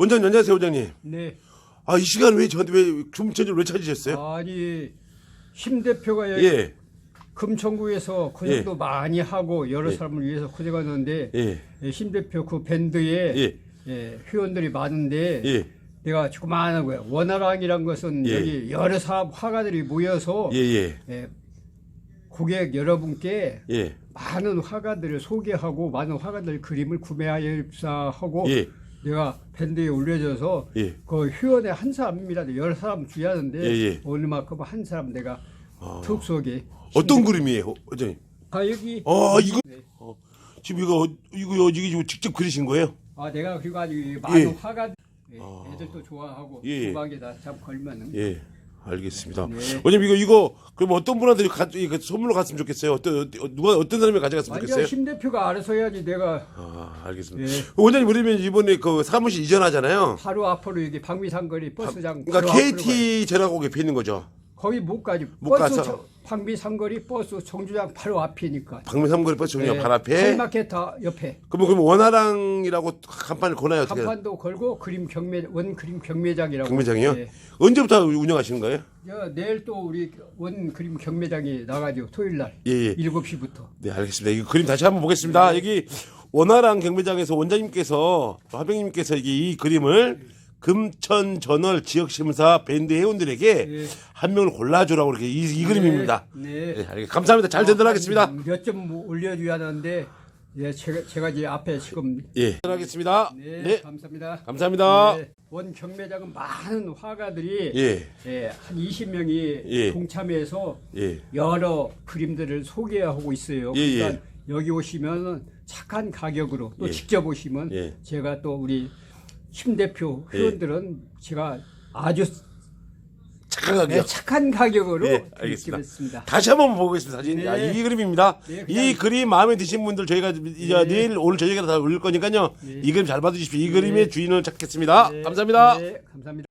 원장님 안녕하세요 원장님. 네. 아 이 시간 왜 저한테 왜 중천지를 왜 찾으셨어요? 아니 심 대표가 여기 예. 금천구에서 고생도 많이 하고 여러 사람을 위해서 고생하는데 예. 예, 심 대표 그 밴드에 예. 예, 회원들이 많은데 예. 내가 조그마한 거야. 원화랑이란 것은 예. 여기 여러 사람 화가들이 모여서 예. 예. 예, 고객 여러분께 예. 많은 화가들을 소개하고 많은 화가들 그림을 구매하여 입사하고 예. 내가 밴드에 올려줘서 예. 그 회원의 한 사람이라도 여러 사람 주야하는데 예, 예. 오늘만큼 한 사람 내가 특수하게 어떤 그림이에요 원장님? 아 여기 아 이거 네. 어, 지금 이거 어- 이거 이거 지금 직접 그리신 거예요? 아 내가 그리고 아주 많은 예. 화가 예, 애들도 좋아하고 예. 주방에다 잠 걸면은 예. 알겠습니다. 네. 원장님 이거 이거 그럼 어떤 분한테 가, 이거 선물로 갔으면 좋겠어요? 어떤 어떤- 누가 어떤 사람이 가져갔으면 완전 좋겠어요? 심 대표가 알아서 해야지 내가 아 알겠습니다. 예. 원장님 그러면 이번에 그 사무실 이전하잖아요. 바로 앞으로 여기 방미상거리 버스장 그러니까 바로 앞으로 가요. KT 옆에 있는 거죠. 거기 못 가지 못 버스 가서. 저- 방미상거리 버스 정류장 바로 앞이니까 박미 삼거리 버스 정류장 예, 발 앞에. 다 옆에 그러면 그럼 원화랑이라고 간판을 거나요 어떻게? 간판도 걸고 그림 경매 원 그림 경매장이라고 경매장이요? 예. 언제부터 운영하시는 거예요? 야, 내일 또 우리 원 그림 경매장이 나가죠 토요일 날 예, 예. 7시부터 네, 알겠습니다. 이 그림 다시 한번 보겠습니다. 여기 원화랑 경매장에서 원장님께서 화병님께서 이게 이 그림을 금천 전월 지역 심사 밴드 회원들에게 예. 한 명을 골라주라고 이렇게 이, 이 그림입니다. 네. 네, 알겠습니다. 감사합니다. 잘 전달하겠습니다. 몇 점 올려줘야 하는데 예, 제가 제가 이제 앞에 지금 예, 전달하겠습니다. 네, 네, 감사합니다. 감사합니다. 네, 원 경매장은 많은 화가들이 예, 예, 한 20명이 예. 동참해서 예, 여러 그림들을 소개하고 있어요. 예, 그러니까 여기 오시면 착한 가격으로 또 예. 직접 오시면 예. 제가 또 우리 심 대표 회원들은 제가 아주 착한 네, 가격. 착한 가격으로 예, 알겠습니다. 드리겠습니다. 다시 한번 보겠습니다. 사진. 네. 아, 이 그림입니다. 네, 그냥- 이 그림 마음에 드신 분들 저희가 이제 네. 내일 오늘 저녁에 다 올릴 거니까요. 네. 이 그림 잘 받으십시오. 이 네. 그림의 주인을 찾겠습니다. 네, 감사합니다. 네, 감사합니다.